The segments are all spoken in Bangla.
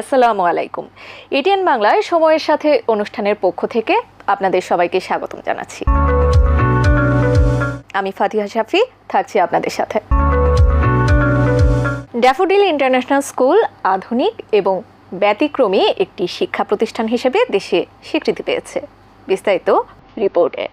আসসালামু আলাইকুম। এটিএন বাংলায় সময়ের সাথে অনুষ্ঠানের পক্ষ থেকে আপনাদের সবাইকে স্বাগতম জানাচ্ছি। আমি ফাতিহা শাফি, থাকছি আপনাদের সাথে। ড্যাফোডিল ইন্টারন্যাশনাল স্কুল আধুনিক এবং ব্যতিক্রমী একটি শিক্ষা প্রতিষ্ঠান হিসেবে দেশে স্বীকৃতি পেয়েছে। বিস্তারিত রিপোর্টে।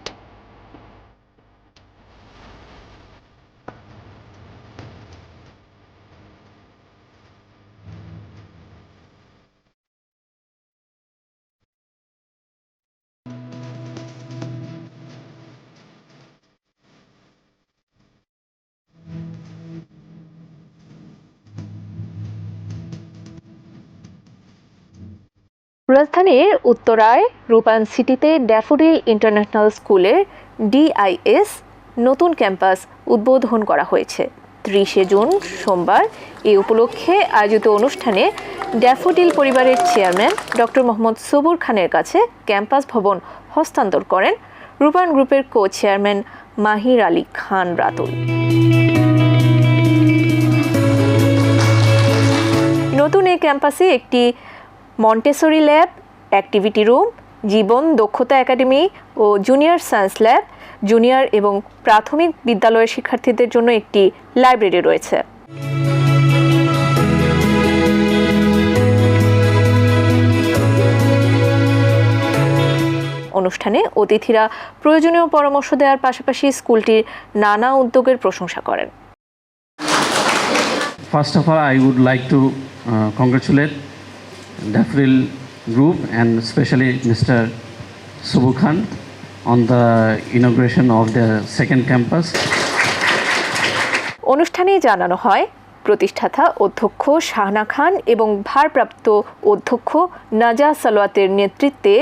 রাজধানীর উত্তরায় রূপায়ণ সিটিতে ড্যাফোডিল ইন্টারন্যাশনাল স্কুলের ডিআইএস নতুন ক্যাম্পাস উদ্বোধন করা হয়েছে। ত্রিশে জুন সোমবার এ উপলক্ষে আয়োজিত অনুষ্ঠানে ড্যাফোডিল পরিবারের চেয়ারম্যান ডক্টর মোহাম্মদ সবুর খানের কাছে ক্যাম্পাস ভবন হস্তান্তর করেন রূপায়ণ গ্রুপের কো চেয়ারম্যান মাহির আলী খান রাতুল। নতুন এই ক্যাম্পাসে একটি মন্টেসরি ল্যাব অ্যাক্টিভিটি রুম জীবন দক্ষতা একাডেমি ও জুনিয়র সায়েন্স ল্যাব জুনিয়র এবং প্রাথমিক বিদ্যালয়ের শিক্ষার্থীদের জন্য একটি লাইব্রেরি রয়েছে। অনুষ্ঠানে অতিথিরা প্রয়োজনীয় পরামর্শ দেওয়ার পাশাপাশি স্কুলটির নানা উদ্যোগের প্রশংসা করেন। Of all, I would like to uh, congratulate Daffodil Group and especially Mr. Subbu Khan on the inauguration of the second campus. অনুষ্ঠানে জানানো হয় প্রতিষ্ঠাতা অধ্যক্ষ শাহনা খান এবং ভারপ্রাপ্ত অধ্যক্ষ নাজা সালোয়াতের নেতৃত্বে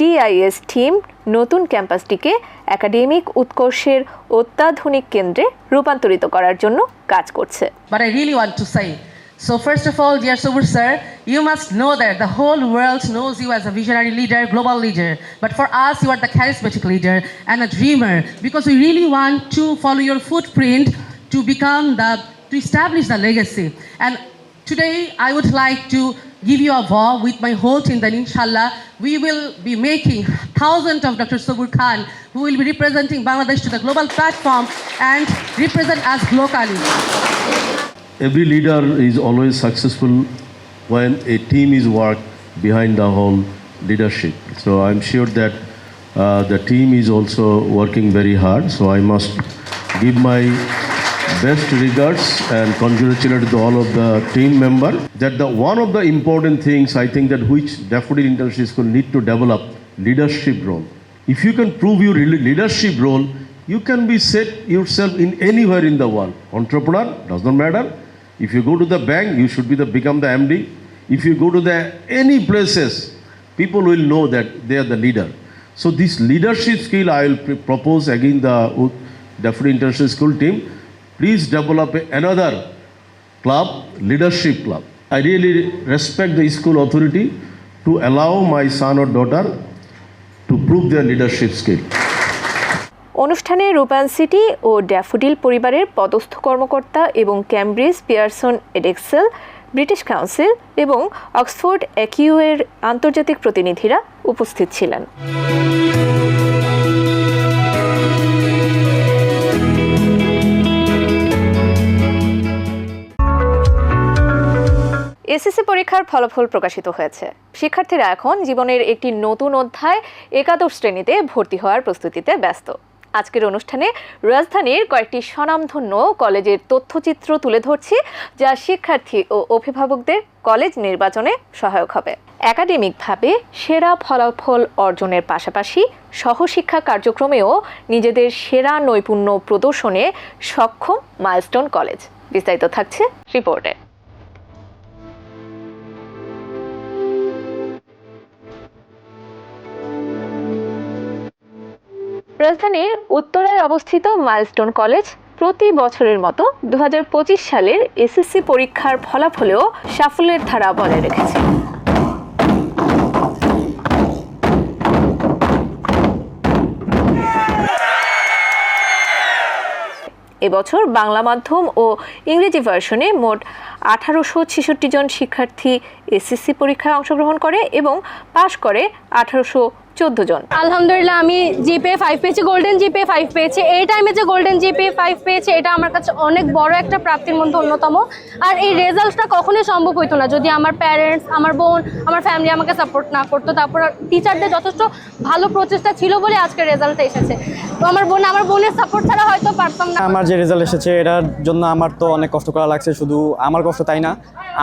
ডিআইএস টিম নতুন ক্যাম্পাসটিকে একাডেমিক উৎকর্ষের অত্যাধুনিক কেন্দ্রে রূপান্তরিত করার জন্য কাজ করছে But I really want to say. So first of all, dear Subur sir, you must know that the whole world knows you as a visionary leader, global leader. But for us, you are the charismatic leader and a dreamer because we really want to follow your footprint to become the, to establish the legacy. And today, I would like to give you a vow with my whole team that inshallah, we will be making thousands of Dr. Subur Khan who will be representing Bangladesh to the global platform and represent us locally. Every leader is always successful when a team is work behind the whole leadership. So I'm sure that uh, the team is also working very hard. So I must give my best regards and congratulate to all of the team member that the one of the important things I think that which Daffodil International School need to develop leadership role. If you can prove your leadership role, you can be set yourself in anywhere in the world. Entrepreneur does not matter. If you go to the bank, you should be the become the MD. If you go to the any places, people will know that they are the leader. So this leadership skill I will propose again the uh, U- Daffodil International School team. Please develop another club, leadership club. I really respect the school authority to allow my son or daughter to prove their leadership skill. অনুষ্ঠানে রূপায়ণ সিটি ও ড্যাফোডিল পরিবারের পদস্থ কর্মকর্তা এবং Cambridge, Pearson, Edexcel, British Council এবং অক্সফোর্ড একিউ এর আন্তর্জাতিক প্রতিনিধিরা উপস্থিত ছিলেন। এসএসসি পরীক্ষার ফলাফল প্রকাশিত হয়েছে। শিক্ষার্থীরা এখন জীবনের একটি নতুন অধ্যায় একাদশ শ্রেণীতে ভর্তি হওয়ার প্রস্তুতিতে ব্যস্ত। আজকের অনুষ্ঠানে রাজধানীর কয়েকটি স্বনামধন্য কলেজের তথ্যচিত্র তুলে ধরছি, যা শিক্ষার্থী ও অভিভাবকদের কলেজ নির্বাচনে সহায়ক হবে। একাডেমিকভাবে সেরা ফলাফল অর্জনের পাশাপাশি সহশিক্ষা কার্যক্রমেও নিজেদের সেরা নৈপুণ্য প্রদর্শনে সক্ষম মাইলস্টোন কলেজ। বিস্তারিত থাকছে রিপোর্টে। রাজধানীর উত্তরায় অবস্থিত মাইলস্টোন কলেজ প্রতি বছরের মতো দু হাজার পঁচিশ সালের এসএসসি পরীক্ষার ফলাফলেও সাফল্যের ধারা বজায় রেখেছে। এবছর বাংলা মাধ্যম ও ইংরেজি ভার্সনে মোট আঠারোশো ছেষট্টি জন শিক্ষার্থী এসএসসি পরীক্ষায় অংশগ্রহণ করে এবং পাশ করে আঠারোশো চোদ্দ জন। আলহামদুলিল্লাহ, আমি জিপে ফাইভ পেয়েছি গোল্ডেন জিপে ফাইভ পেয়েছি। এই টাইমে যে গোল্ডেন জিপে ফাইভ পেয়েছে, এটা আমার কাছে অনেক বড় একটা প্রাপ্তির মধ্যে অন্যতম। আর এই রেজাল্টটা কখনোই সম্ভব হতো না। যদি আমার প্যারেন্টস আমার বোন, আমার ফ্যামিলি আমাকে সাপোর্ট না করতো, তারপর টিচারদের যথেষ্ট ভালো প্রচেষ্টা ছিল বলে আজকে রেজাল্টটা এসেছে। তো আমার বোন, আমার বোনের সাপোর্ট ছাড়া হয়তো পারতাম না। আমার যে রেজাল্ট এসেছে, এটার জন্য আমার তো অনেক কষ্ট করা লাগছে, শুধু আমার কষ্ট তাই না।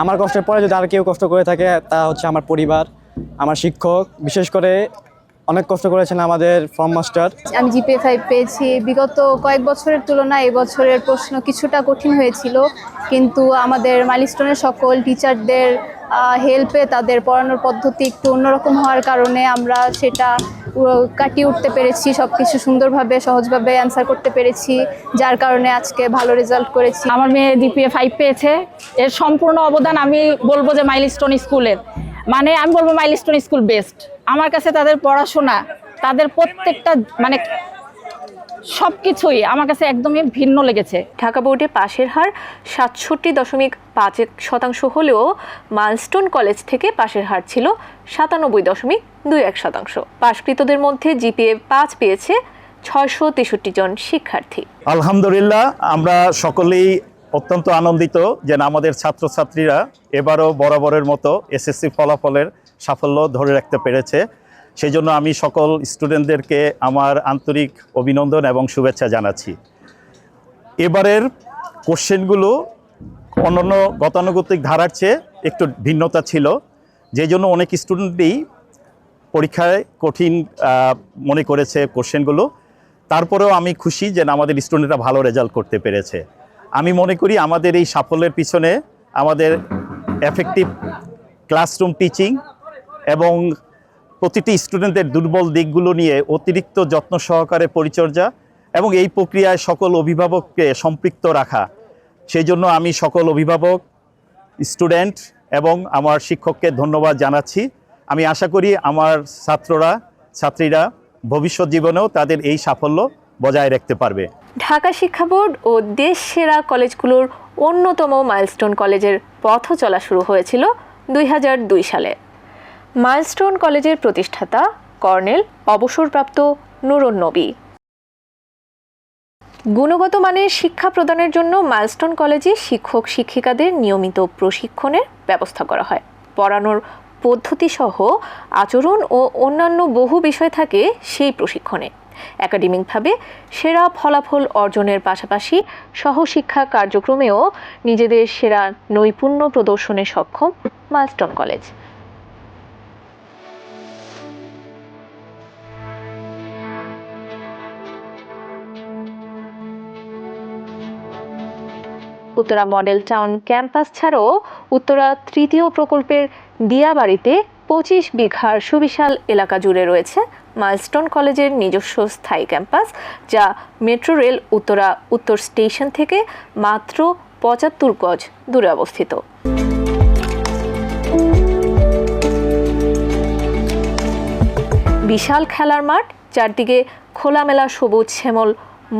আমার কষ্টের পরে যদি আর কেউ কষ্ট করে থাকে, তা হচ্ছে আমার পরিবার, আমার শিক্ষক, বিশেষ করে অনেক কষ্ট করেছেন আমাদের ফর্ম মাস্টার আমি জিপে ফাইভ পেয়েছি। বিগত কয়েক বছরের তুলনায় এবছরের প্রশ্ন কিছুটা কঠিন হয়েছিল। কিন্তু আমাদের মাইলস্টোনের সকল টিচারদের হেল্পে তাদের পড়ানোর পদ্ধতি একটু অন্যরকম হওয়ার কারণে আমরা সেটা কাটিয়ে উঠতে পেরেছি। সব কিছু সুন্দরভাবে সহজভাবে অ্যান্সার করতে পেরেছি। যার কারণে আজকে ভালো রেজাল্ট করেছি। আমার মেয়ে ডিপিএ ফাইভ পেয়েছে। এর সম্পূর্ণ অবদান আমি বলব যে মাইলস্টোন স্কুলের মানে আমি বলব মাইলস্টোন স্কুল বেস্ট আমার কাছে তাদের পড়াশোনা তাদের প্রত্যেকটা মানে সব কিছুই আমার কাছে একদমই ভিন্ন লেগেছে। ঢাকা বোর্ডে পাশের হার সাতষট্টি দশমিক পাঁচ এক শতাংশ হলেও মাইলস্টোন কলেজ থেকে পাশের হার ছিল সাতানব্বই দশমিক দুই এক শতাংশ। পাশকৃতদের মধ্যে জিপিএ পাঁচ পেয়েছে ছয়শো তেষট্টি জন শিক্ষার্থী। আলহামদুলিল্লাহ আমরা সকলেই অত্যন্ত আনন্দিত যে আমাদের ছাত্রছাত্রীরা এবারও বরাবরের মতো এসএসসি ফলাফলের সাফল্য ধরে রাখতে পেরেছে। সেই জন্য আমি সকল স্টুডেন্টদেরকে আমার আন্তরিক অভিনন্দন এবং শুভেচ্ছা জানাচ্ছি। এবারের কোশ্চেনগুলো অন্যান্য গতানুগতিক ধারার চেয়ে একটু ভিন্নতা ছিল। যে জন্য অনেক স্টুডেন্টই পরীক্ষায় কঠিন মনে করেছে কোশ্চেনগুলো। তারপরেও আমি খুশি যে আমাদের স্টুডেন্টরা ভালো রেজাল্ট করতে পেরেছে। আমি মনে করি আমাদের এই সাফল্যের পিছনে আমাদের এফেক্টিভ ক্লাসরুম টিচিং এবং প্রতিটি স্টুডেন্টের দুর্বল দিকগুলো নিয়ে অতিরিক্ত যত্ন সহকারে পরিচর্যা এবং এই প্রক্রিয়ায় সকল অভিভাবককে সম্পৃক্ত রাখা। সেই জন্য আমি সকল অভিভাবক স্টুডেন্ট এবং আমার শিক্ষককে ধন্যবাদ জানাচ্ছি। আমি আশা করি আমার ছাত্ররা, ছাত্রীরা ভবিষ্যৎ জীবনেও তাদের এই সাফল্য বজায় রাখতে পারবে। ঢাকা শিক্ষা বোর্ড ও দেশ সেরা কলেজগুলোর অন্যতম মাইলস্টোন কলেজের পথ চলা শুরু হয়েছিল দুই হাজার দুই সালে। মাইলস্টোন কলেজের প্রতিষ্ঠাতা কর্নেল অবসরপ্রাপ্ত নুরুন নবী। গুণগত মানের শিক্ষা প্রদানের জন্য মাইলস্টোন কলেজে শিক্ষক শিক্ষিকাদের নিয়মিত প্রশিক্ষণের ব্যবস্থা করা হয়। পড়ানোর পদ্ধতি সহ আচরণ ও অন্যান্য বহু বিষয় থাকে সেই প্রশিক্ষণে। একাডেমিকভাবে সেরা ফলাফল অর্জনের পাশাপাশি সহশিক্ষা কার্যক্রমেও নিজেদের সেরা নৈপুণ্য প্রদর্শনে সক্ষম Milestone College. Uttara model town campus ছাড়াও উত্তরা তৃতীয় প্রকল্পের দিয়াবাড়িতে পঁচিশ বিঘার সুবিশাল এলাকা জুড়ে রয়েছে মাইলস্টোন কলেজের নিজস্ব স্থায়ী ক্যাম্পাস, যা মেট্রো রেল উত্তরা, উত্তর স্টেশন থেকে মাত্র পঁচাত্তর গজ দূরে অবস্থিত। বিশাল খেলার মাঠ, চারদিকে খোলামেলা সবুজ শ্যামল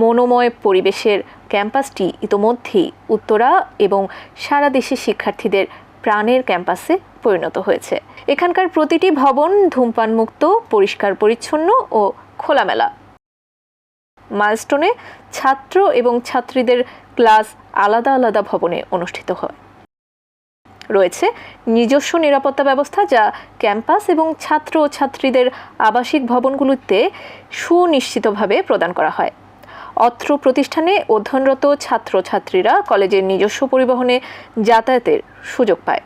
মনোময় পরিবেশের ক্যাম্পাসটি ইতোমধ্যেই উত্তরা এবং সারা দেশের শিক্ষার্থীদের প্রাণের ক্যাম্পাসে পরিণত হয়েছে। এখানকার প্রতিটি ভবন ধূমপান মুক্ত পরিষ্কার পরিচ্ছন্ন ও খোলামেলা। মাইলস্টোনে ছাত্র এবং ছাত্রীদের ক্লাস আলাদা আলাদা ভবনে অনুষ্ঠিত হয়। রয়েছে নিজস্ব নিরাপত্তা ব্যবস্থা যা ক্যাম্পাস এবং ছাত্র ও ছাত্রীদের আবাসিক ভবনগুলোতে সুনিশ্চিতভাবে প্রদান করা হয়। অত্র প্রতিষ্ঠানে অধ্যয়নরত ছাত্রছাত্রীরা কলেজের নিজস্ব পরিবহনে যাতায়াতের সুযোগ পায়।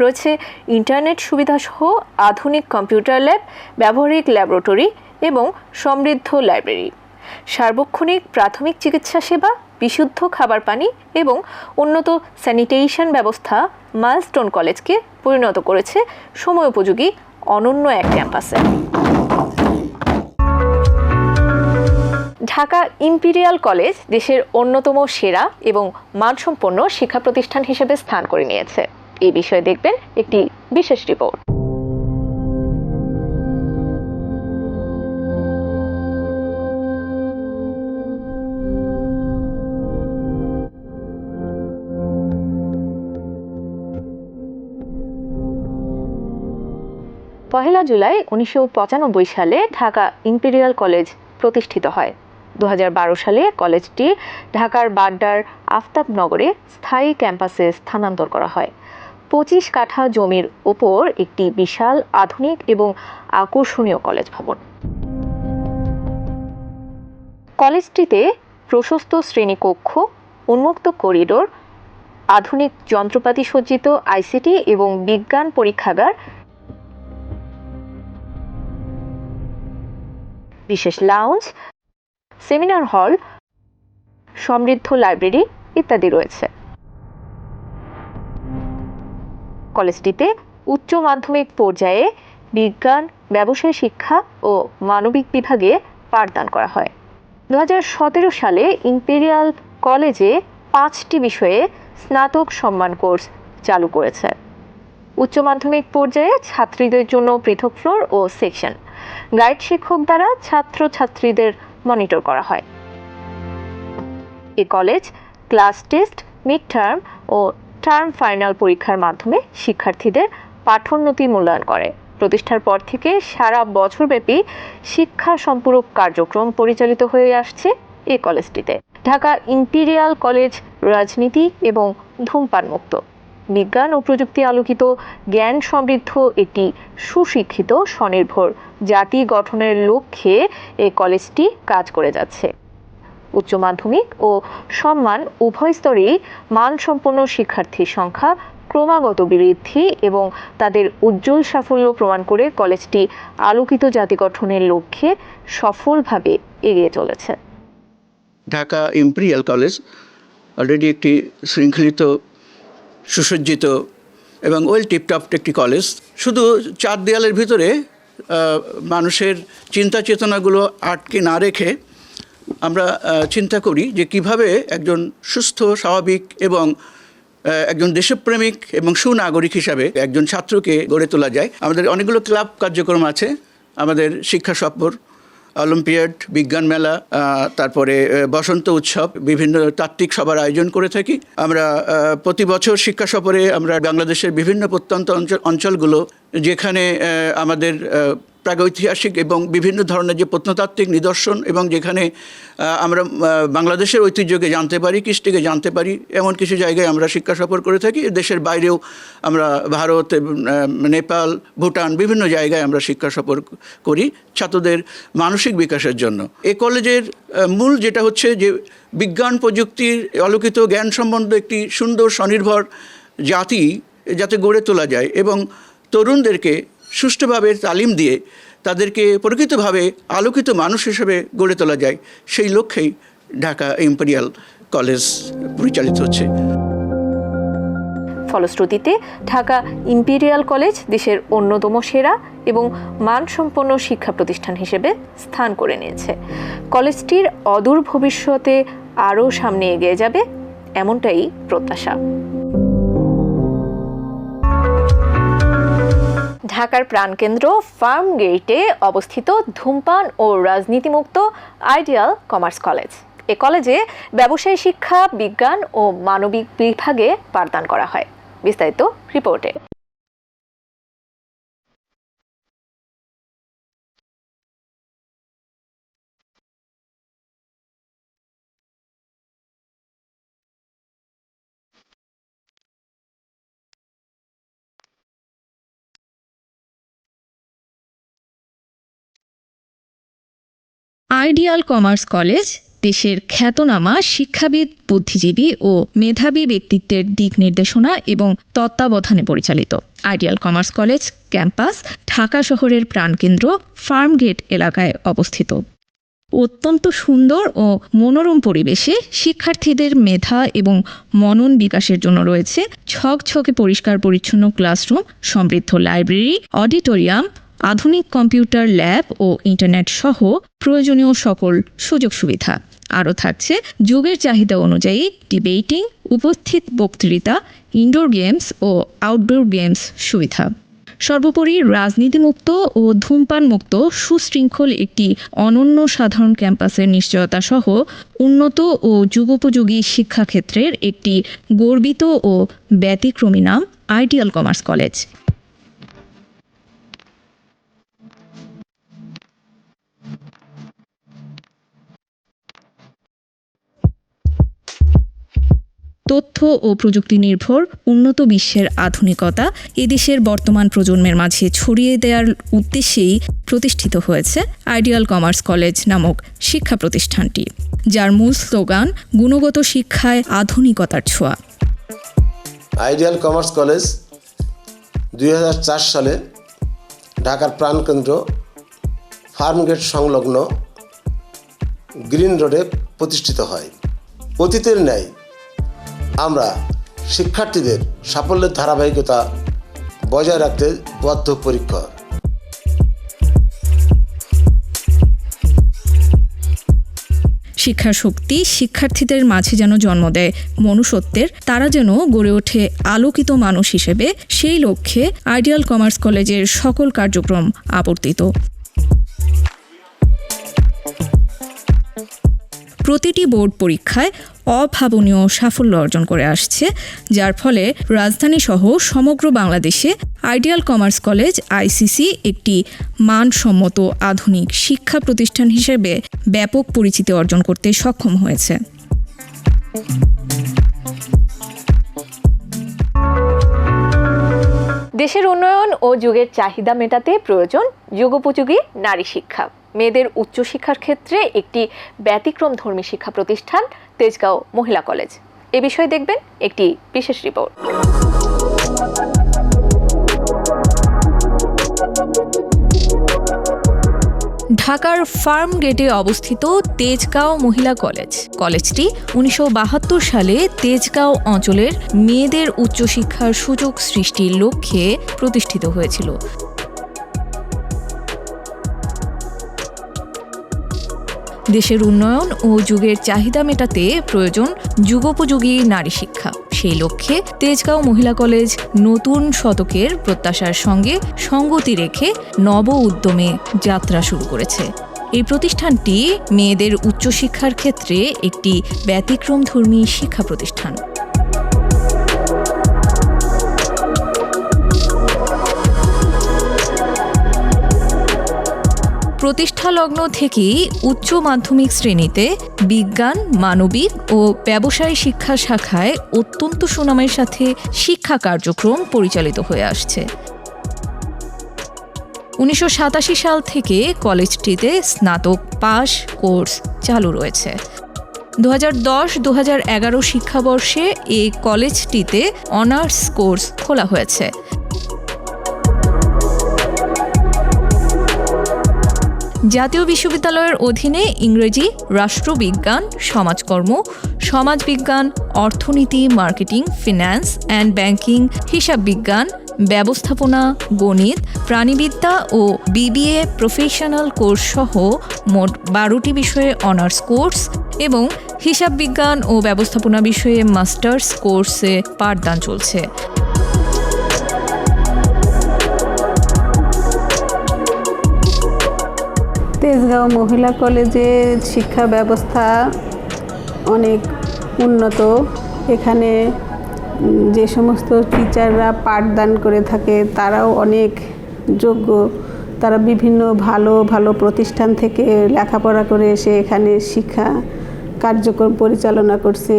রয়েছে ইন্টারনেট সুবিধাসহ আধুনিক কম্পিউটার ল্যাব, ব্যবহারিক ল্যাবরেটরি এবং সমৃদ্ধ লাইব্রেরি। সার্বক্ষণিক প্রাথমিক চিকিৎসা সেবা, বিশুদ্ধ খাবার পানি এবং উন্নত স্যানিটেশন ব্যবস্থা মাইলস্টোন কলেজকে পরিণত করেছে সময় উপযোগী অনন্য এক ক্যাম্পাসে। ঢাকা ইম্পিরিয়াল কলেজ দেশের অন্যতম সেরা এবং মানসম্পন্ন শিক্ষা প্রতিষ্ঠান হিসেবে স্থান করে নিয়েছে। এ বিষয়ে দেখবেন একটি বিশেষ রিপোর্ট। পহেলা জুলাই উনিশশো পঁচানব্বই সালে ঢাকা ইম্পেরিয়াল কলেজ প্রতিষ্ঠিত হয়। দু হাজার বারো সালে কলেজটি ঢাকার বাড্ডার আফতাবনগরে স্থায়ী ক্যাম্পাসে স্থানান্তর করা হয়। পঁচিশ কাঠা জমির ওপর একটি বিশাল, আধুনিক এবং আকর্ষণীয় কলেজ ভবন। কলেজটিতে প্রশস্ত শ্রেণীকক্ষ, উন্মুক্ত করিডোর, আধুনিক যন্ত্রপাতি সজ্জিত আইসিটি এবং বিজ্ঞান পরীক্ষাগার, বিশেষ লাউঞ্জ সেমিনার হল, সমৃদ্ধ লাইব্রেরি ইত্যাদি রয়েছে। কলেজটিতে উচ্চ মাধ্যমিক পর্যায়ে বিজ্ঞান, ব্যবসায় শিক্ষা ও মানবিক বিভাগে পাঠদান করা হয়। দুহাজার সতেরো সালে ইম্পেরিয়াল কলেজে পাঁচটি বিষয়ে স্নাতক সম্মান কোর্স চালু করেছে। উচ্চ মাধ্যমিক পর্যায়ে ছাত্রীদের জন্য পৃথক ফ্লোর ও সেকশন। গাইড শিক্ষক দ্বারা ছাত্রছাত্রীদের মনিটর করা হয়। এ college class test mid term ও টার্ম ফাইনাল পরীক্ষার মাধ্যমে শিক্ষার্থীদের পাঠোন্নতি মূল্যায়ন করে। প্রতিষ্ঠার পর থেকে সারা বছরব্যাপী শিক্ষা সম্পূরক কার্যক্রম পরিচালিত হয়ে আসছে এ কলেজটিতে। ঢাকা ইম্পেরিয়াল কলেজ, রাজনীতি এবং ধূমপান মুক্ত বিজ্ঞান ও প্রযুক্তি আলোকিত জ্ঞান সমৃদ্ধ একটি সুশিক্ষিত স্বনির্ভর জাতি গঠনের লক্ষ্যে এ কলেজটি কাজ করে যাচ্ছে। উচ্চ মাধ্যমিক ও সম্মান উভয় স্তরেই মানসম্পন্ন শিক্ষার্থীর সংখ্যা ক্রমাগত বৃদ্ধি এবং তাদের উজ্জ্বল সাফল্য প্রমাণ করে কলেজটি আলোকিত জাতি গঠনের লক্ষ্যে সফলভাবে এগিয়ে চলেছে। ঢাকা ইম্পেরিয়াল কলেজ অলরেডি একটি শৃঙ্খলিত সুসজ্জিত এবং ওয়েল টিপটপ একটি কলেজ। শুধু চার দেয়ালের ভিতরে মানুষের চিন্তা চেতনাগুলো আটকে না রেখে আমরা চিন্তা করি যে কীভাবে একজন সুস্থ, স্বাভাবিক এবং একজন দেশপ্রেমিক এবং সুনাগরিক হিসাবে একজন ছাত্রকে গড়ে তোলা যায়। আমাদের অনেকগুলো ক্লাব কার্যক্রম আছে, আমাদের শিক্ষা সফর অলিম্পিয়াড, বিজ্ঞান মেলা তারপরে বসন্ত উৎসব, বিভিন্ন তাত্ত্বিক সভার আয়োজন করে থাকি। আমরা প্রতি বছর শিক্ষা সফরে আমরা বাংলাদেশের বিভিন্ন প্রত্যন্ত অঞ্চল, অঞ্চলগুলো, যেখানে আমাদের প্রাগৈতিহাসিক এবং বিভিন্ন ধরনের যে প্রত্নতাত্ত্বিক নিদর্শন এবং যেখানে আমরা বাংলাদেশের ঐতিহ্যকে জানতে পারি, কৃষ্টিকে জানতে পারি, এমন কিছু জায়গায় আমরা শিক্ষা সফর করে থাকি। দেশের বাইরেও আমরা ভারত নেপাল, ভুটান বিভিন্ন জায়গায় আমরা শিক্ষা সফর করি ছাত্রদের মানসিক বিকাশের জন্য। এ কলেজের মূল যেটা হচ্ছে যে বিজ্ঞান প্রযুক্তির আলোকিত জ্ঞান সম্বন্ধে একটি সুন্দর স্বনির্ভর জাতি যাতে গড়ে তোলা যায় এবং তরুণদেরকে সুষ্ঠুভাবে তালিম দিয়ে তাদেরকে প্রকৃতভাবে আলোকিত মানুষ হিসেবে গড়ে তোলা যায়, সেই লক্ষ্যেই ঢাকা ইম্পেরিয়াল কলেজ পরিচালিত হচ্ছে। ফলশ্রুতিতে ঢাকা ইম্পেরিয়াল কলেজ দেশের অন্যতম সেরা এবং মানসম্পন্ন শিক্ষা প্রতিষ্ঠান হিসেবে স্থান করে নিয়েছে। কলেজটির অদূর ভবিষ্যতে আরও সামনে এগিয়ে যাবে, এমনটাই প্রত্যাশা। ঢাকার প্রাণকেন্দ্র ফার্ম গেটে অবস্থিত ধূমপান ও রাজনীতিমুক্ত আইডিয়াল কমার্স কলেজ। এ কলেজে ব্যবসায় শিক্ষা, বিজ্ঞান ও মানবিক বিভাগে পাঠদান করা হয়। বিস্তারিত রিপোর্টে। আইডিয়াল কমার্স কলেজ, দেশের খ্যাতনামা শিক্ষাবিদ, বুদ্ধিজীবী ও মেধাবী ব্যক্তিত্বের দিক নির্দেশনা এবং তত্ত্বাবধানে পরিচালিত। Ideal Commerce College campus Dhaka শহরের প্রাণকেন্দ্র ফার্মগেট এলাকায় অবস্থিত। অত্যন্ত সুন্দর ও মনোরম পরিবেশে শিক্ষার্থীদের মেধা এবং মনন বিকাশের জন্য রয়েছে ছকছকে পরিষ্কার পরিচ্ছন্ন ক্লাসরুম, সমৃদ্ধ লাইব্রেরি, অডিটোরিয়াম আধুনিক কম্পিউটার ল্যাব ও ইন্টারনেট সহ প্রয়োজনীয় সকল সুযোগ সুবিধা। আরও থাকছে যুগের চাহিদা অনুযায়ী ডিবেটিং উপস্থিত বক্তৃতা ইনডোর গেমস ও আউটডোর গেমস সুবিধা। সর্বোপরি রাজনীতিমুক্ত ও ধূমপানমুক্ত সুশৃঙ্খল একটি অনন্য সাধারণ ক্যাম্পাসের নিশ্চয়তা সহ উন্নত ও যুগোপযোগী শিক্ষাক্ষেত্রের একটি গর্বিত ও ব্যতিক্রমী নাম আইডিয়াল কমার্স কলেজ। তথ্য ও প্রযুক্তি নির্ভর উন্নত বিশ্বের আধুনিকতা এদেশের বর্তমান প্রজন্মের মাঝে ছড়িয়ে দেওয়ার উদ্দেশ্যেই প্রতিষ্ঠিত হয়েছে আইডিয়াল কমার্স কলেজ নামক শিক্ষা প্রতিষ্ঠানটি, যার মূল স্লোগান গুণগত শিক্ষায় আধুনিকতার ছোঁয়া। আইডিয়াল কমার্স কলেজ দুই হাজার চার সালে ঢাকার প্রাণকেন্দ্র ফার্মগেট সংলগ্ন গ্রিন রোডে প্রতিষ্ঠিত হয়। অতীতের ন্যায় আমরা শিক্ষার্থীদের সাফল্যের ধারাবাহিকতা বজায় রাখতে বদ্ধপরিকর শিক্ষা শক্তি শিক্ষার্থীদের মাঝে যেন জন্ম দেয়, মনুষ্যত্বের তারা যেন গড়ে ওঠে আলোকিত মানুষ হিসেবে, সেই লক্ষ্যে আইডিয়াল কমার্স কলেজের সকল কার্যক্রম আবর্তিত। প্রতিটি বোর্ড পরীক্ষায় অভাবনীয় সাফল্য অর্জন করে আসছে, যার ফলে রাজধানী সহ সমগ্র বাংলাদেশে আইডিয়াল কমার্স কলেজ আইসিসি একটি মানসম্মত আধুনিক শিক্ষা প্রতিষ্ঠান হিসেবে ব্যাপক পরিচিতি অর্জন করতে সক্ষম হয়েছে। দেশের উন্নয়ন ও যুগের চাহিদা মেটাতে প্রয়োজন যুগোপযোগী নারী শিক্ষা। মেয়েদের উচ্চশিক্ষার ক্ষেত্রে একটি ব্যতিক্রম ধর্মী শিক্ষা প্রতিষ্ঠান তেজগাঁও মহিলা কলেজ। এ বিষয়ে দেখবেন একটি বিশেষ রিপোর্ট। ঢাকার ফার্ম গেটে অবস্থিত তেজগাঁও মহিলা কলেজ। কলেজটি উনিশশো বাহাত্তর সালে তেজগাঁও অঞ্চলের মেয়েদের উচ্চশিক্ষার সুযোগ সৃষ্টির লক্ষ্যে প্রতিষ্ঠিত হয়েছিল। দেশের উন্নয়ন ও যুগের চাহিদা মেটাতে প্রয়োজন যুগোপযোগী নারী শিক্ষা। সেই লক্ষ্যে তেজগাঁও মহিলা কলেজ নতুন শতকের প্রত্যাশার সঙ্গে সঙ্গতি রেখে নব উদ্যমে যাত্রা শুরু করেছে। এই প্রতিষ্ঠানটি মেয়েদের উচ্চশিক্ষার ক্ষেত্রে একটি ব্যতিক্রমধর্মী শিক্ষা প্রতিষ্ঠান। প্রতিষ্ঠা লগ্ন থেকেই উচ্চ মাধ্যমিক শ্রেণীতে বিজ্ঞান, মানবিক ও ব্যবসায় শিক্ষা শাখায় অত্যন্ত সুনামের সাথে শিক্ষা কার্যক্রম পরিচালিত হয়ে আসছে। উনিশশো সাতাশি সাল থেকে কলেজটিতে স্নাতক পাস কোর্স চালু রয়েছে। দু হাজার দশ দু হাজার এগারো শিক্ষাবর্ষে এই কলেজটিতে অনার্স কোর্স খোলা হয়েছে। জাতীয় বিশ্ববিদ্যালয়ের অধীনে ইংরেজি, রাষ্ট্রবিজ্ঞান, সমাজকর্ম, সমাজবিজ্ঞান, অর্থনীতি, মার্কেটিং, ফিন্যান্স অ্যান্ড ব্যাংকিং হিসাব বিজ্ঞান ব্যবস্থাপনা, গণিত, প্রাণীবিদ্যা ও বিবিএ প্রফেশনাল কোর্স সহ মোট বারোটি বিষয়ে অনার্স কোর্স এবং হিসাব বিজ্ঞান ও ব্যবস্থাপনা বিষয়ে মাস্টার্স কোর্সে পাঠদান চলছে। তেজগাঁও মহিলা কলেজে শিক্ষা ব্যবস্থা অনেক উন্নত। এখানে যে সমস্ত টিচাররা পাঠদান করে থাকে, তারাও অনেক যোগ্য। তারা বিভিন্ন ভালো ভালো প্রতিষ্ঠান থেকে লেখাপড়া করে এসে এখানে শিক্ষা কার্যক্রম পরিচালনা করছে।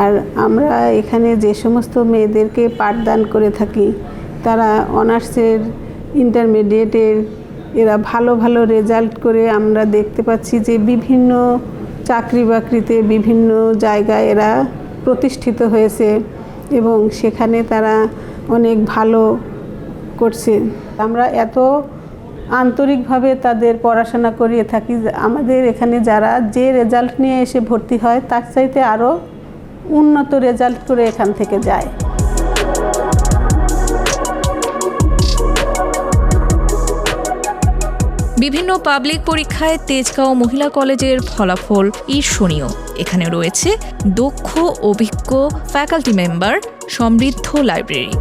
আর আমরা এখানে যে সমস্ত মেয়েদেরকে পাঠদান করে থাকি, তারা অনার্সের ইন্টারমিডিয়েটের এরা ভালো ভালো রেজাল্ট করে আমরা দেখতে পাচ্ছি যে বিভিন্ন চাকরি বাকরিতে বিভিন্ন জায়গায় এরা প্রতিষ্ঠিত হয়েছে এবং সেখানে তারা অনেক ভালো করছে। আমরা এত আন্তরিকভাবে তাদের পড়াশোনা করিয়ে থাকি আমাদের এখানে যারা যে রেজাল্ট নিয়ে এসে ভর্তি হয়, তার চাইতে আরও উন্নত রেজাল্ট করে এখান থেকে যায়। বিভিন্ন পাবলিক পরীক্ষায় তেজগাঁও মহিলা কলেজের ফলাফল ঈর্ষণীয়। এখানে রয়েছে দক্ষ, অভিজ্ঞ ফ্যাকাল্টি মেম্বার সমৃদ্ধ লাইব্রেরি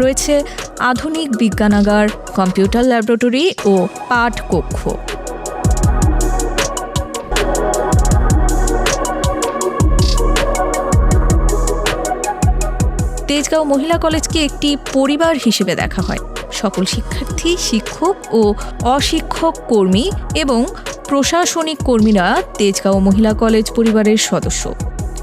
রয়েছে আধুনিক বিজ্ঞানাগার কম্পিউটার ল্যাবরেটরি ও পাঠ কক্ষ তেজগাঁও মহিলা কলেজকে একটি পরিবার হিসেবে দেখা হয়। সকল শিক্ষার্থী, শিক্ষক ও অশিক্ষক কর্মী এবং প্রশাসনিক কর্মীরা তেজগাঁও মহিলা কলেজ পরিবারের সদস্য।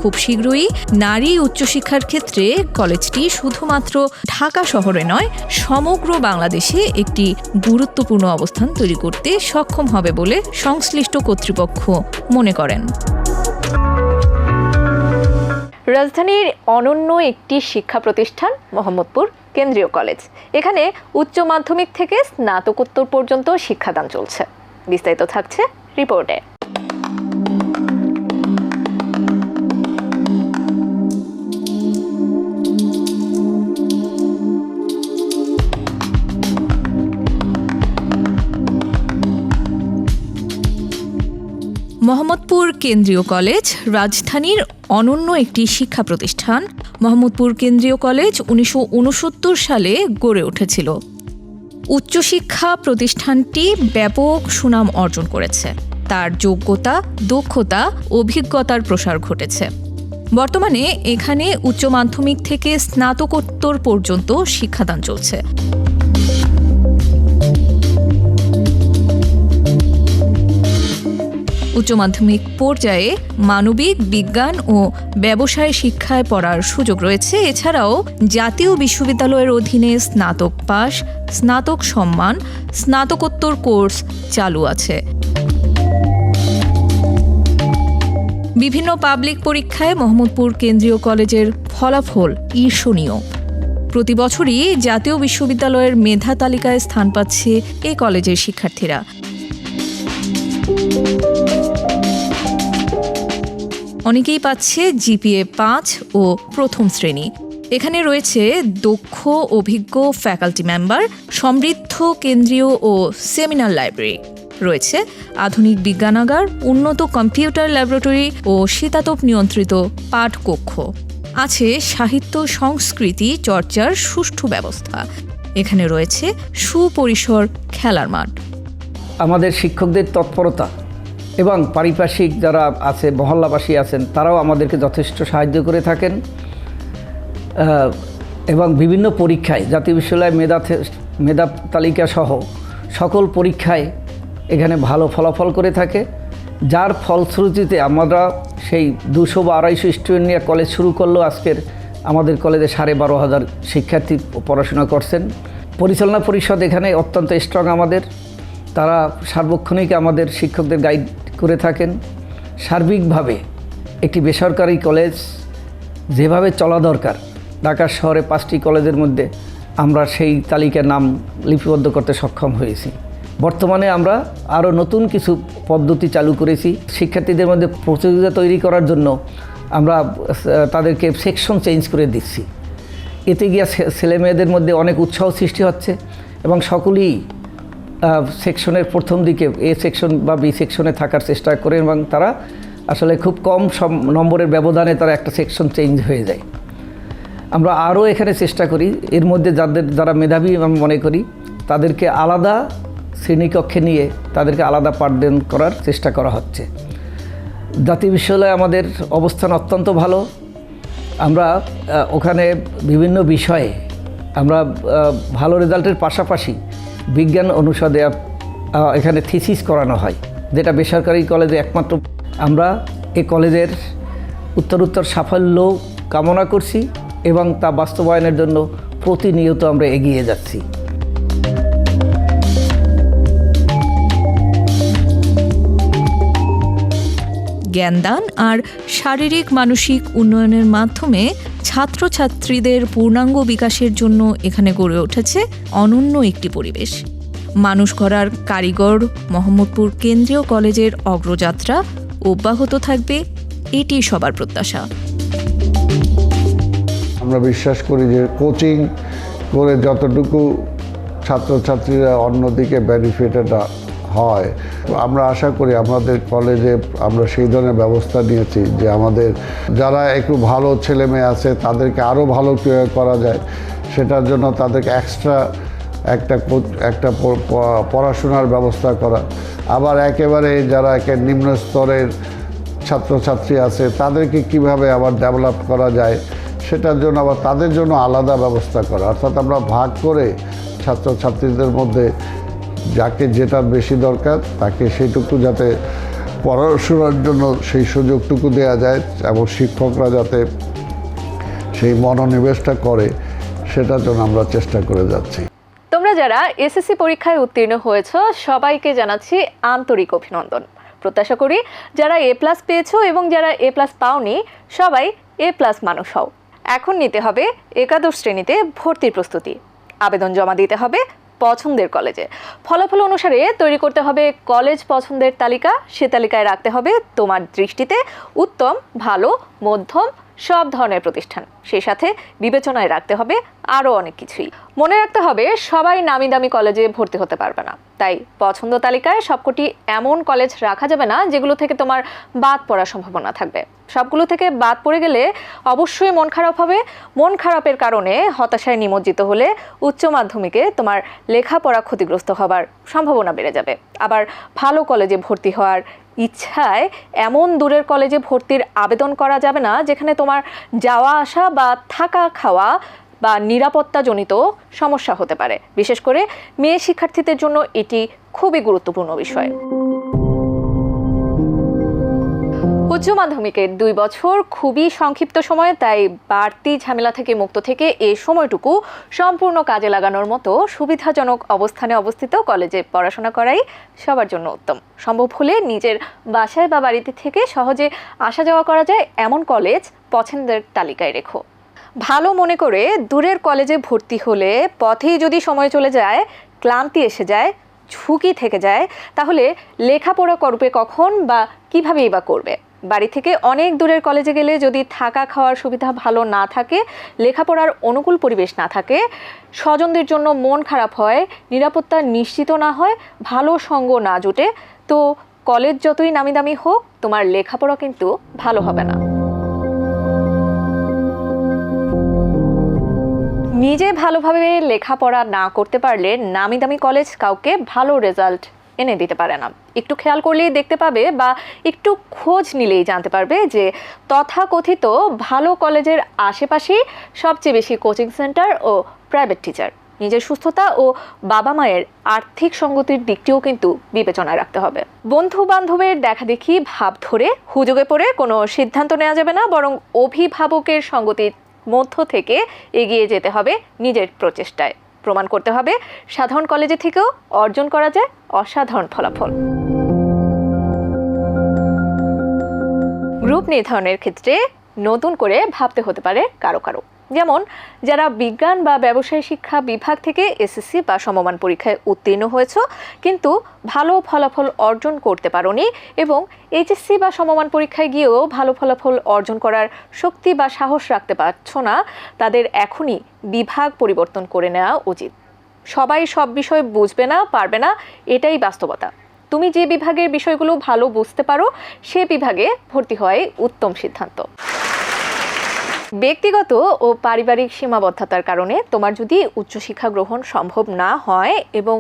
খুব শীঘ্রই নারী উচ্চশিক্ষার ক্ষেত্রে কলেজটি শুধুমাত্র ঢাকা শহরে নয়, সমগ্র বাংলাদেশে একটি গুরুত্বপূর্ণ অবস্থান তৈরি করতে সক্ষম হবে বলে সংশ্লিষ্ট কর্তৃপক্ষ মনে করেন। রাজধানীর অনন্য একটি শিক্ষা প্রতিষ্ঠান, মোহাম্মদপুর কেন্দ্রীয় কলেজ। এখানে উচ্চ মাধ্যমিক থেকে স্নাতকোত্তর পর্যন্ত শিক্ষাদান চলছে। বিস্তারিত থাকছে রিপোর্টে। মোহাম্মদপুর কেন্দ্রীয় কলেজ রাজধানীর অনন্য একটি শিক্ষা প্রতিষ্ঠান। মোহাম্মদপুর কেন্দ্রীয় কলেজ উনিশশো উনসত্তর সালে গড়ে উঠেছিল। উচ্চশিক্ষা প্রতিষ্ঠানটি ব্যাপক সুনাম অর্জন করেছে। তার যোগ্যতা, দক্ষতা, অভিজ্ঞতার প্রসার ঘটেছে। বর্তমানে এখানে উচ্চ মাধ্যমিক থেকে স্নাতকোত্তর পর্যন্ত শিক্ষাদান চলছে। উচ্চ মাধ্যমিক পর্যায়ে মানবিক বিজ্ঞান ও ব্যবসায় শিক্ষায় পড়ার সুযোগ রয়েছে। এছাড়াও জাতীয় বিশ্ববিদ্যালয়ের অধীনে স্নাতক পাস স্নাতক সম্মান, স্নাতকোত্তর কোর্স চালু আছে। বিভিন্ন পাবলিক পরীক্ষায় মোহাম্মদপুর কেন্দ্রীয় কলেজের ফলাফল ঈর্ষণীয়। প্রতি বছরই জাতীয় বিশ্ববিদ্যালয়ের মেধা তালিকায় স্থান পাচ্ছে এ কলেজের শিক্ষার্থীরা। অনেকেই পাচ্ছে জিপিএ পাঁচ ও প্রথম শ্রেণি। এখানে রয়েছে দক্ষ, অভিজ্ঞ ফ্যাকাল্টি মেম্বার, সমৃদ্ধ কেন্দ্রীয় ও সেমিনার লাইব্রেরি। রয়েছে আধুনিক বিজ্ঞানাগার, উন্নত কম্পিউটার ল্যাবরেটরি ও শীতাতপ নিয়ন্ত্রিত পাঠকক্ষ। আছে সাহিত্য, সংস্কৃতি চর্চার সুষ্ঠু ব্যবস্থা। এখানে রয়েছে সুপরিসর খেলার মাঠ। আমাদের শিক্ষকদের তৎপরতা এবং পারিপার্শ্বিক যারা আছে, মহল্লাবাসী আছেন, তারাও আমাদেরকে যথেষ্ট সাহায্য করে থাকেন। এবং বিভিন্ন পরীক্ষায়, জাতীয় বিশ্ববিদ্যালয় মেধা মেধা তালিকা সহ সকল পরীক্ষায় এখানে ভালো ফলাফল করে থাকে। যার ফলশ্রুতিতে আমরা সেই দুশো বা আড়াইশো স্টুডেন্ট নিয়ে কলেজ শুরু করলেও আজকের আমাদের কলেজে সাড়ে বারো হাজার শিক্ষার্থী পড়াশোনা করছেন। পরিচালনা পরিষদ এখানে অত্যন্ত স্ট্রং আমাদের। তারা সার্বক্ষণিক আমাদের শিক্ষকদের গাইড করে থাকেন, সার্বিকভাবে একটি বেসরকারি কলেজ যেভাবে চলা দরকার, ঢাকা শহরে পাঁচটি কলেজের মধ্যে আমরা সেই তালিকার নাম লিপিবদ্ধ করতে সক্ষম হয়েছি। বর্তমানে আমরা আরও নতুন কিছু পদ্ধতি চালু করেছি। শিক্ষার্থীদের মধ্যে প্রতিযোগিতা তৈরি করার জন্য আমরা তাদেরকে সেকশন চেঞ্জ করে দিচ্ছি। এতে গিয়া ছে- ছেলে মেয়েদের মধ্যে অনেক উৎসাহ সৃষ্টি হচ্ছে এবং সকলেই সেকশনের প্রথম দিকে এ সেকশন বা বি সেকশনে থাকার চেষ্টা করে এবং তারা আসলে খুব কম সম, নম্বরের ব্যবধানে তারা একটা সেকশন চেঞ্জ হয়ে যায়। আমরা আরও এখানে চেষ্টা করি, এর মধ্যে যাদের, যারা মেধাবী আমি মনে করি, তাদেরকে আলাদা শ্রেণীকক্ষে নিয়ে তাদেরকে আলাদা পাঠদান করার চেষ্টা করা হচ্ছে। জাতীয় বিশ্ববিদ্যালয়ে আমাদের অবস্থান অত্যন্ত ভালো। আমরা ওখানে বিভিন্ন বিষয়ে আমরা ভালো রেজাল্টের পাশাপাশি বিজ্ঞান অনুষদে এখানে থিসিস করানো হয়, যেটা বেসরকারি কলেজে একমাত্র আমরা এই কলেজের উত্তরোত্তর সাফল্য কামনা করছি এবং তা বাস্তবায়নের জন্য প্রতিনিয়ত আমরা এগিয়ে যাচ্ছি। জ্ঞানদান আর শারীরিক মানসিক উন্নয়নের মাধ্যমে ছাত্রছাত্রীদের পূর্ণাঙ্গ বিকাশের জন্য এখানে গড়ে উঠেছে অনন্য একটি পরিবেশ। মানুষ গড়ার কারিগর, মোহাম্মদপুর কেন্দ্রীয় কলেজের অগ্রযাত্রা অব্যাহত থাকবে, এটি সবার প্রত্যাশা। আমরা বিশ্বাস করি যে কোচিং করে যতটুকু ছাত্রছাত্রীরা অন্যদিকে বেনিফিটেড হয়। আমরা আশা করি আমাদের কলেজে আমরা সেই ধরনের ব্যবস্থা নিয়েছি যে আমাদের যারা একটু ভালো ছেলে মেয়ে আছে তাদেরকে আরও ভালো কীভাবে করা যায়। সেটার জন্য তাদেরকে এক্সট্রা একটা একটা পড়াশোনার ব্যবস্থা করা। আবার একেবারে যারা একে নিম্ন স্তরের ছাত্রছাত্রী আছে তাদেরকে কীভাবে আবার ডেভেলপ করা যায় সেটার জন্য আবার তাদের জন্য আলাদা ব্যবস্থা করা। অর্থাৎ আমরা ভাগ করে ছাত্রছাত্রীদের মধ্যে যাকে যেটা বেশি দরকার, তাকে সেইটুকু যাতে পড়াশোনার জন্য সেই সুযোগটুকু দেওয়া যায় এবং শিক্ষকরা যাতে সেই মনোনিবেশটা করে, সেটার জন্য আমরা চেষ্টা করে যাচ্ছি। তোমরা যারা এসএসসি পরীক্ষায় উত্তীর্ণ হয়েছ, সবাইকে জানাচ্ছি আন্তরিক অভিনন্দন। প্রত্যাশা করি যারা এ প্লাস পেয়েছ এবং যারা এ প্লাস পাওনি, সবাই এ প্লাস মানুষ হও। এখন নিতে হবে একাদশ শ্রেণীতে ভর্তির প্রস্তুতি। আবেদন জমা দিতে হবে পছন্দের কলেজে। ফলাফল অনুসারে তৈরি করতে হবে কলেজ পছন্দের তালিকা, সে তালিকায় রাখতে হবে তোমার দৃষ্টিতে উত্তম, ভালো, মধ্যম সব ধরনের প্রতিষ্ঠান। সেই সাথে বিবেচনায় রাখতে হবে আরও অনেক কিছুই। মনে রাখতে হবে, সবাই নামি দামি কলেজে ভর্তি হতে পারবে না। তাই পছন্দ তালিকায় সবকটি এমন কলেজ রাখা যাবে না, যেগুলো থেকে তোমার বাদ পড়ার সম্ভাবনা থাকবে। সবগুলো থেকে বাদ পড়ে গেলে অবশ্যই মন খারাপ হবে। মন খারাপের কারণে হতাশায় নিমজ্জিত হলে উচ্চ মাধ্যমিকে তোমার লেখাপড়া ক্ষতিগ্রস্ত হবার সম্ভাবনা বেড়ে যাবে। আবার ভালো কলেজে ভর্তি হওয়ার ইচ্ছায় এমন দূরের কলেজে ভর্তির আবেদন করা যাবে না, যেখানে তোমার যাওয়া আসা বা থাকা খাওয়া বা নিরাপত্তাজনিত সমস্যা হতে পারে। বিশেষ করে মেয়ে শিক্ষার্থীদের জন্য এটি খুবই গুরুত্বপূর্ণ বিষয়। উচ্চ মাধ্যমিকের দুই বছর খুবই সংক্ষিপ্ত সময়, তাই বাড়তি ঝামেলা থেকে মুক্ত থেকে এ সময়টুকু সম্পূর্ণ কাজে লাগানোর মতো সুবিধাজনক অবস্থানে অবস্থিত কলেজে পড়াশোনা করাই সবার জন্য উত্তম। সম্ভব হলে নিজের বাসায় বা বাড়িতে থেকে সহজে আসা যাওয়া করা যায় এমন কলেজ পছন্দের তালিকায় রেখো। ভালো মনে করে দূরের কলেজে ভর্তি হলে পথেই যদি সময় চলে যায়, ক্লান্তি এসে যায় ঝুঁকি থেকে যায়, তাহলে লেখাপড়া করবে কখন বা কীভাবেই বা করবে? বাড়ি থেকে অনেক দূরের কলেজে গেলে যদি থাকা খাওয়ার সুবিধা ভালো না থাকে, লেখাপড়ার অনুকূল পরিবেশ না থাকে, স্বজনদের জন্য মন খারাপ হয়, নিরাপত্তা নিশ্চিত না হয়, ভালো সঙ্গ না জুটে, তো কলেজ যতই নামি দামি হোক, তোমার লেখাপড়া কিন্তু ভালো হবে না। নিজে ভালোভাবে লেখাপড়া না করতে পারলে নামি দামি কলেজ কাউকে ভালো রেজাল্ট এনে দিতে পারে না। একটু খেয়াল করলেই দেখতে পাবে বা একটু খোঁজ নিলেই জানতে পারবে যে তথাকথিত ভালো কলেজের আশেপাশেই সবচেয়ে বেশি কোচিং সেন্টার ও প্রাইভেট টিচার নিজের সুস্থতা ও বাবা মায়ের আর্থিক সঙ্গতির দিকটিও কিন্তু বিবেচনায় রাখতে হবে। বন্ধু বান্ধবের দেখা দেখি ভাব ধরে হুজুগে পড়ে কোনো সিদ্ধান্ত নেওয়া যাবে না, বরং অভিভাবকের সঙ্গতির মধ্য থেকে এগিয়ে যেতে হবে নিজের প্রচেষ্টায়। প্রমাণ করতে হবে, সাধারণ কলেজে থেকেও অর্জন করা যায় অসাধারণ ফলাফল। গ্রুপ নির্ধারণের ক্ষেত্রে নতুন করে ভাবতে হতে পারে কারও কারও। যেমন, যারা বিজ্ঞান বা ব্যবসায় শিক্ষা বিভাগ থেকে এসএসসি বা সমমান পরীক্ষায় উত্তীর্ণ হয়েছ, কিন্তু ভালো ফলাফল অর্জন করতে পারোনি এবং এইচএসসি বা সমমান পরীক্ষায় গিয়েও ভালো ফলাফল অর্জন করার শক্তি বা সাহস রাখতে পারছ না, তাদের এখনই বিভাগ পরিবর্তন করে নেওয়া উচিত। সবাই সব বিষয় বুঝবে না, পারবে না, এটাই বাস্তবতা। তুমি যে বিভাগের বিষয়গুলো ভালো বুঝতে পারো, সে বিভাগে ভর্তি হওয়াই উত্তম সিদ্ধান্ত। ব্যক্তিগত ও পারিবারিক সীমাবদ্ধতার কারণে তোমার যদি উচ্চশিক্ষা গ্রহণ সম্ভব না হয় এবং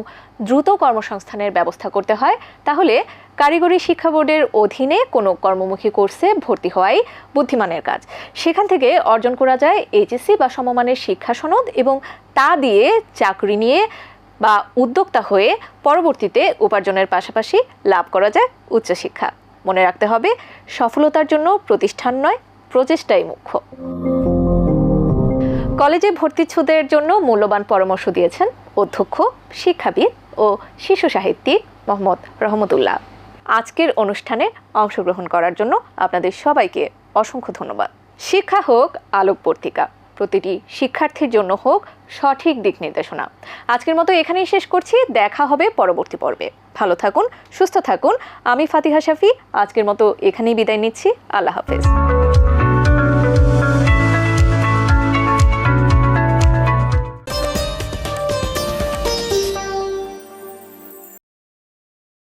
দ্রুত কর্মসংস্থানের ব্যবস্থা করতে হয়, তাহলে কারিগরি শিক্ষা বোর্ডের অধীনে কোনো কর্মমুখী কোর্সে ভর্তি হওয়াই বুদ্ধিমানের কাজ। সেখান থেকে অর্জন করা যায় এইচএসসি বা সমমানের শিক্ষা সনদ এবং তা দিয়ে চাকরি নিয়ে বা উদ্যোক্তা হয়ে পরবর্তীতে উপার্জনের পাশাপাশি লাভ করা যায় উচ্চশিক্ষা। মনে রাখতে হবে, সফলতার জন্য প্রতিষ্ঠান নয় প্রচেষ্টাই মুখ্য। কলেজে ভর্তিচ্ছুদের জন্য মূল্যবান পরামর্শ দিয়েছেন অধ্যক্ষ, শিক্ষাবিদ ও শিশু সাহিত্যিক মোহাম্মদ রহমতুল্লাহ। আজকের অনুষ্ঠানে অংশগ্রহণ করার জন্য আপনাদের সবাইকে অসংখ্য ধন্যবাদ। শিক্ষা হোক আলোক পত্রিকা প্রতিটি শিক্ষার্থীর জন্য হোক সঠিক দিক নির্দেশনা। আজকের মতো এখানেই শেষ করছি। দেখা হবে পরবর্তী পর্বে। ভালো থাকুন, সুস্থ থাকুন। আমি ফাতিহা শাফি, আজকের মতো এখানেই বিদায় নিচ্ছি। আল্লাহ হাফেজ।